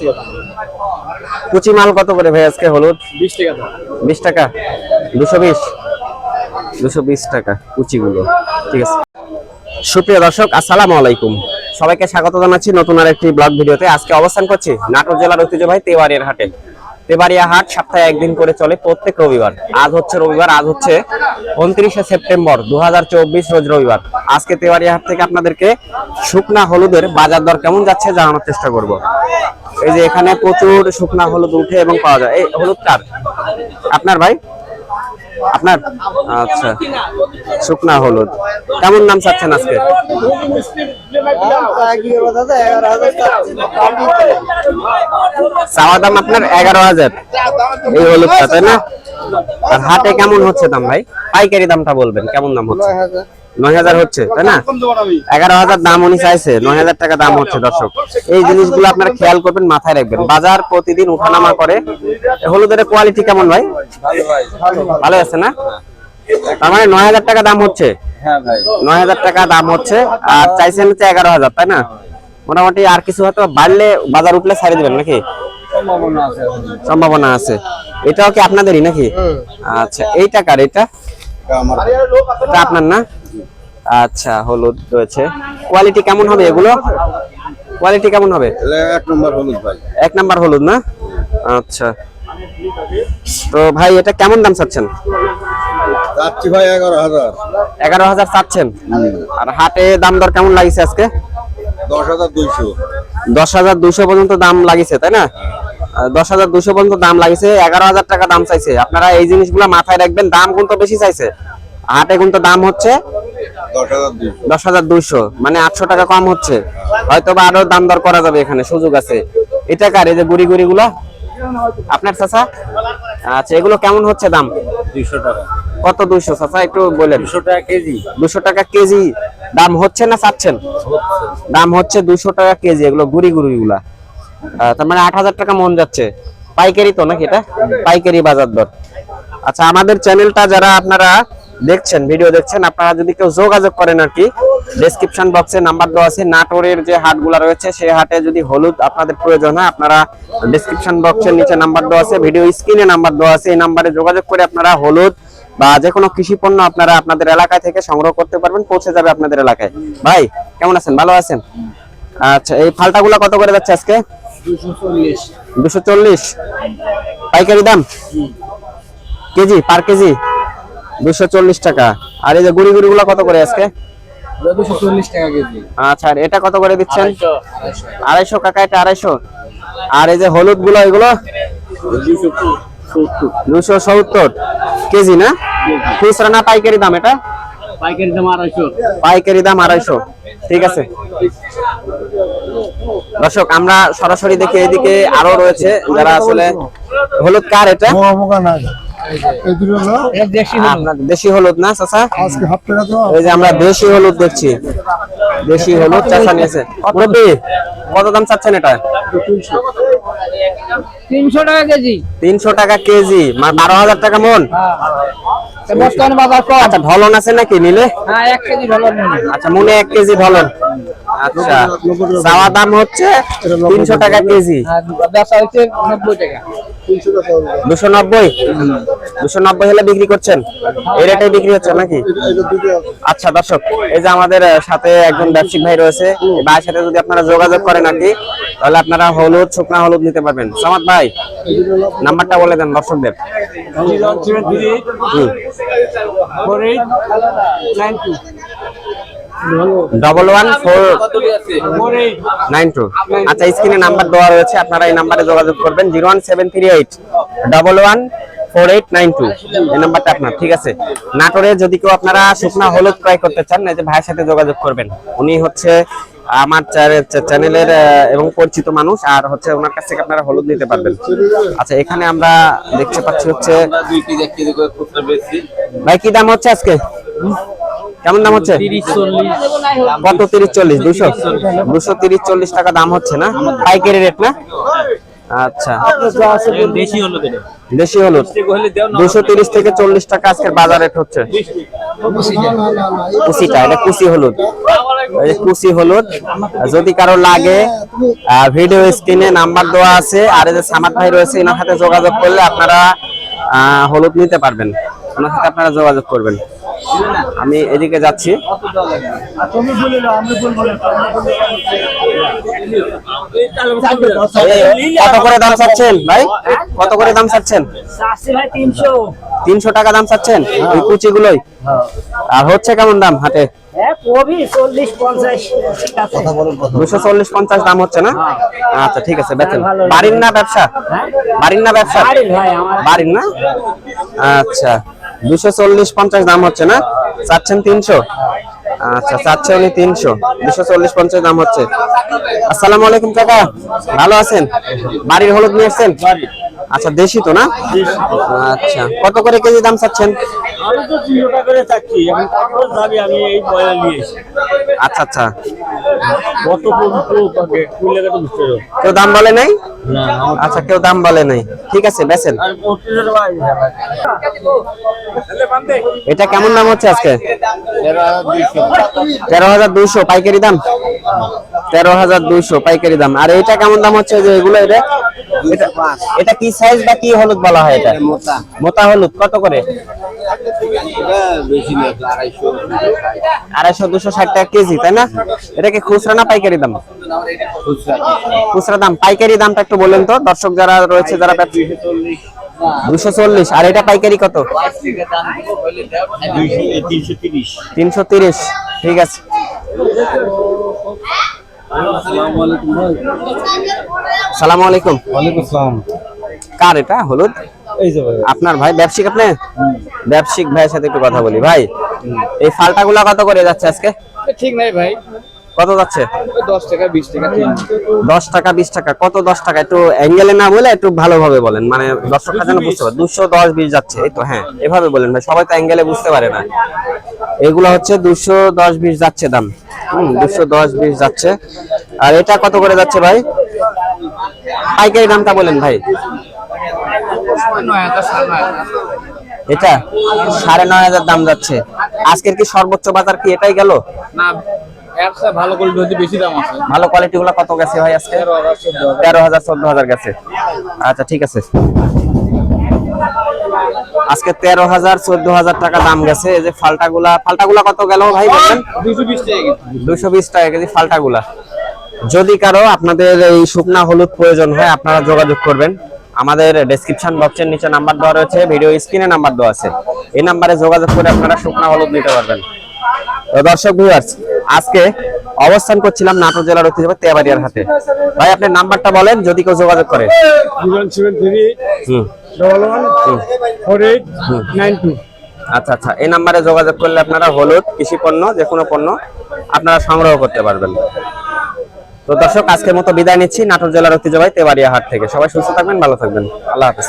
টাকা কুচি মাল কত করে ভাই আজকে হলুদ? বিশ টাকা দাম। বিশ টাকা? দুশো বিশ? দুশো বিশ টাকা কুচিগুলো। ঠিক আছে। সুপ্রিয় দর্শক আসসালামু আলাইকুম। সবাইকে স্বাগত জানাচ্ছি নতুন আর একটি ব্লগ ভিডিওতে। আজকে অবস্থান করছি নাটোর জেলার ঐতিহ্যবাহী তেওয়ারিয়ার হাটে। তেবাড়িয়া হাট সপ্তাহে একদিন করে চলে প্রত্যেক রবিবার। আজ হচ্ছে রবিবার, আজ হচ্ছে উনত্রিশে সেপ্টেম্বর দু হাজার চব্বিশ রোজ রবিবার। আজকে তেবাড়িয়া হাট থেকে আপনাদেরকে শুকনা হলুদের বাজার দর কেমন যাচ্ছে জানানোর চেষ্টা করব। এই যে এখানে প্রচুর শুকনা হলুদ উঠে এবং পাওয়া যায়। এই হলুদ কার? আপনার ভাই? আপনার আচ্ছা শুকনা হলুদ। কেমন নাম চাচ্ছেন আজকে? চাওয়া দাম আপনার এগারো হাজার। এই হলুদটা, তাই না? আর হাটে কেমন হচ্ছে দাম ভাই? পাইকারি দামটা বলবেন, কেমন দাম হচ্ছে? নয় হাজার হচ্ছে তাই না? এগারো হাজার দাম উনি চাইছে নয় হাজার টাকা দাম হচ্ছে দর্শক। এই জিনিসগুলো আপনারা খেয়াল করবেন মাথায় রাখবেন। বাজার প্রতিদিন উঠানামা করে। হলুদের কোয়ালিটি কেমন ভাই? ভালো আছে না? তার মানে নয় হাজার টাকা দাম হচ্ছে? নয় হাজার টাকা দাম হচ্ছে আর চাইছেন হচ্ছে এগারো হাজার তাই না? মোটামুটি আর কিছু হয়তো বাড়লে বাজার উঠলে ছাড়ি দিবেন নাকি? সম্ভাবনা আছে। এটাও কি আপনাদেরই নাকি? আচ্ছা এই টাকার এটা আপনার না? আচ্ছা হলুদ রয়েছে। কোয়ালিটি কেমন হবে এগুলো? কোয়ালিটি কেমন হবে? এক নম্বর হলুদ ভাই। এক নাম্বার হলুদ না? আচ্ছা। তো ভাই এটা কেমন দাম চাচ্ছেন? যাচ্ছি ভাই এগারো হাজার। এগারো হাজার চাচ্ছেন? আর হাটে দাম দর কেমন লাগিছে আজকে? দশ হাজার দুইশো। দশ হাজার দুইশো পর্যন্ত দাম লাগিছে তাই না? আহ, দশ হাজার দুইশো পর্যন্ত দাম লাগিছে এগারো হাজার টাকা দাম চাইছে। আপনারা এই জিনিসগুলো মাথায় রাখবেন দাম কিন্তু বেশি চাইছে? হাটে কিন্তু দাম হচ্ছে দশ হাজার দুইশো। মানে আটশো টাকা কম হচ্ছে। হয়তো বা আরও দাম দর করা যাবে এখানে সুযোগ আছে। এটা কার? এই যে গুড়ি গুড়ি গুলো আপনার চাচা? আচ্ছা এগুলো কেমন হচ্ছে দাম? দুইশো টাকা। কত দুইশো? চাচা একটু বলেন। দুশো টাকা কেজি। দুশো টাকা কেজি। দাম হচ্ছে না চাচ্ছেন? দাম হচ্ছে দুশো টাকা কেজি এগুলো গুড়ি গুড়ি গুলা আহ, তার মানে আট হাজার টাকা মন যাচ্ছে। পাইকারি তো নাকি এটা? পাইকারি বাজার দর। আচ্ছা আমাদের চ্যানেলটা যারা আপনারা দেখছেন ভিডিও দেখছেন আপনারা যদি কেউ যোগাযোগ করেন আর কি ডেসক্রিপশন বক্সে নাম্বার দেওয়া আছে নাটোরের যে হাটগুলো রয়েছে সেই হাটে যদি হলুদ আপনাদের প্রয়োজন হয় আপনারা ডেসক্রিপশন বক্সের নিচে নাম্বার দেওয়া আছে ভিডিও স্ক্রিনে নাম্বার দেওয়া আছে এই নাম্বারে যোগাযোগ করে আপনারা হলুদ বা যে কোনো কৃষি পণ্য আপনারা আপনাদের এলাকায় থেকে সংগ্রহ করতে পারবেন পৌঁছে যাবে আপনাদের এলাকায়। ভাই কেমন আছেন? ভালো আছেন? আচ্ছা এই ফালটাগুলো কত করে যাচ্ছে আজকে? দুশো চল্লিশ। দুশো চল্লিশ। পাইকারি দাম? KG per KG? দুশো চল্লিশ টাকা। আর এই যে গুড়ি গুড়ি গুলো কত করে আজকে? আচ্ছা আর এটা কত করে দিচ্ছেন? আড়াইশো। কাকা এটা আড়াইশো। আর এই যে হলুদগুলো এগুলো? দুশো সত্তর। দুশো সত্তর কেজি না? খুচরা না পাইকারি দাম এটা? পাইকারি দাম আড়াইশো। পাইকারি দাম আড়াইশো। ঠিক আছে। দর্শক আমরা সরাসরি দেখি এদিকে আরও রয়েছে যারা আসলে হলুদ কার এটা? আপনার দেশি হলুদ না চাচা? আজকে হাফ টাকা তো এই যে আমরা দেশি হলুদ দেখছি। দেশি হলুদ চাচা নিয়েছে। মুরব্বি কত দাম চাচ্ছেন এটা? তিনশো টাকা কেজি। তিনশো টাকা কেজি। মা- বারো হাজার টাকা মন? বর্তমানে বাজার আচ্ছা ঢলন আছে নাকি নিলে হ্যাঁ কেজি আচ্ছা মনে এক কেজি ঢলন আচ্ছা চাওয়া দাম হচ্ছে তিনশো টাকা কেজি। আর বেচা হচ্ছে নব্বই টাকা। দুশো নব্বই? দুশো নব্বই হলে বিক্রি করছেন? এই রেটে বিক্রি হচ্ছে নাকি। আচ্ছা দর্শক এই যে আমাদের সাথে একজন ব্যবসায়িক ভাই রয়েছে ভাইয়ের সাথে যদি আপনারা যোগাযোগ করেন আর কি তাহলে আপনারা হলুদ শুকনা হলুদ নিতে পারবেন। সামাদ ভাই নাম্বারটা বলে দেন দর্শকদের। হুম। Double one four nine two আচ্ছা স্ক্রিনে নাম্বার দেওয়া রয়েছে, আপনারা এই নাম্বারে যোগাযোগ করবেন zero one seven three eight double one four eight nine two এই নাম্বারটা আপনার, ঠিক আছে? নাটোরে যদি কেউ আপনারা শুকনা হলুদ ক্রয় করতে চান, এই যে ভাইয়ের সাথে যোগাযোগ করবেন, উনি হচ্ছে আমার চ্যা- চ্যা- চ্যানেলের এবং পরিচিত মানুষ, আর হচ্ছে ওনার কাছ থেকে আপনারা হলুদ নিতে পারবেন। আচ্ছা এখানে আমরা দেখতে পাচ্ছি হচ্ছে ভাই, কি দাম হচ্ছে আজকে? কেমন দাম হচ্ছে? কত তিরিশ চল্লিশ? দুশো? দুশো তিরিশ চল্লিশ টাকা দাম হচ্ছে না? পাইকারি রেট না? আচ্ছা। দেশি হলুদ। দুশো তিরিশ থেকে চল্লিশ টাকা আজকের বাজার রেট হচ্ছে। কুচিটা এটা কুচি হলুদ। কুচি হলুদ। যদি কারও লাগে ভিডিও স্ক্রিনে নাম্বার দেওয়া আছে, আর এই যে সামাদ ভাই রয়েছে, এনার সাথে যোগাযোগ করলে আপনারা হলুদ নিতে পারবেন। ওনার সাথে আপনারা যোগাযোগ করবেন। আমি এদিকে যাচ্ছি। কত করে দাম চাচ্ছেন ভাই? কত করে দাম চাচ্ছেন? তিনশো টাকা দাম চাচ্ছেন ওই কুচিগুলোই? আর হচ্ছে কেমন দাম পঞ্চাশ দুশো চল্লিশ পঞ্চাশ দাম হচ্ছে না? আচ্ছা ঠিক আছে বেচেন। বাড়ির না ব্যবসা? বাড়ির না ব্যবসা? বাড়ির না? আচ্ছা। দুশো চল্লিশ পঞ্চাশ দাম হচ্ছে না? চাচ্ছেন তিনশো? আচ্ছা চাচ্ছে উনি তিনশো। দুশো চল্লিশ পঞ্চাশ দাম হচ্ছে। আসসালামু আলাইকুম কাকা। ভালো আছেন? বাড়ির হলুদ নিয়ে আসছেন আচ্ছা দেশি তো না? আচ্ছা কত করে কেজি দাম চাচ্ছেন? আমি তো তিনশো টাকা করে চাচ্ছি এখন তারপর যাবি আমি এই নিয়েছি আচ্ছা আচ্ছা। কত পর্যন্ত পাবে কুড়ি টাকা তো বুঝতে কেউ দাম বলে নাই? না আচ্ছা কেউ দাম বলে নাই। ঠিক আছে টাকা এটা কেমন দাম হচ্ছে আজকে? তেরো হাজার দুইশো পাইকারি দাম? তেরো হাজার দুইশো পাইকারি দাম। আর এটা কেমন দাম হচ্ছে যে এগুলো এটা? এটা কি সাইজ বা কি হলুদ বলা হয় এটা? মোটা। মোটা হলুদ কত করে? আড়াইশো। দুশো ষাট টাকা কেজি তাই না? এটা কি খুচরা না পাইকারি দাম? খুচরা। দাম। পাইকারি দামটা একটু বলেন তো দর্শক যারা রয়েছে যারা দুশো চল্লিশ। আর এটা পাইকারি কত? তিনশো তিরিশ। ঠিক আছে। সালাম আলাইকুম। ওয়ালাইকুম আসসালাম। কার এটা? হলুদ? এই যে আপনার ভাই ব্যবসায়িক আপনি? ব্যবসায়িক ভাইয়ের সাথে একটু কথা বলি। ভাই এই ফালটা গুলা কত করে যাচ্ছে আজকে? ঠিক নাই ভাই। কত যাচ্ছে? দশ টাকা বিশ টাকা দশ টাকা বিশ টাকা কত দশ টাকা? একটু অ্যাঙ্গেলে না বলে একটু ভালোভাবে বলেন। মানে দর্শকরা যেন বুঝতে পারে। দুশো দশ বিশ যাচ্ছে এই তো হ্যাঁ এভাবে বলেন ভাই। সবাই তো অ্যাঙ্গেলে বুঝতে পারে না। এগুলো হচ্ছে দুশো দশ বিশ যাচ্ছে দাম। হম দুশো দশ বিশ যাচ্ছে। আর এটা কত করে যাচ্ছে ভাই? পাইকারি দামটা বলেন ভাই। এটা সাড়ে নয় হাজার দাম যাচ্ছে। আজকের কি সর্বোচ্চ বাজার কি এটাই গেল? না ভালো করে বেশি দাম আছে। ভালো কোয়ালিটি গুলো কত গেছে ভাই আজকে? তেরো হাজার চোদ্দ হাজার গেছে। আচ্ছা ঠিক আছে। আজকে তেরো হাজার চোদ্দ হাজার টাকা দাম গেছে। এই যে ফালটা গুলা ফালটা গুলা কত গেল ভাই বলছেন দুশো বিশ টাকা কেজি। ফালটা গুলা যদি কারও আপনাদের এই শুকনা হলুদ প্রয়োজন হয় আপনারা যোগাযোগ করবেন। আমাদের ডেসক্রিপশন বক্সের নিচে নাম্বার দেওয়া রয়েছে ভিডিও স্ক্রিনে নাম্বার দেওয়া আছে। এই নাম্বারে যোগাযোগ করে আপনারা শুকনা হলুদ নিতে পারবেন। তো দর্শক ভিউয়ার্স আজকে অবস্থান করছিলাম নাটোর জেলার ঐতিহ্যবাহী তেবাড়িয়ার হাতে ভাই আপনার নাম্বারটা বলেন যদি কেউ যোগাযোগ করে। আচ্ছা আচ্ছা এই নাম্বারে যোগাযোগ করলে আপনারা হলুদ, কৃষি পণ্য যে কোনো পণ্য আপনারা সংগ্রহ করতে পারবেন। তো দর্শক, আজকের মতো বিদায় নিচ্ছি। নাটোর জেলার ঐতিহ্যবাহী তেবাড়িয়া হাট থেকে। সবাই সুস্থ থাকবেন, ভালো থাকবেন। আল্লাহ হাফেজ।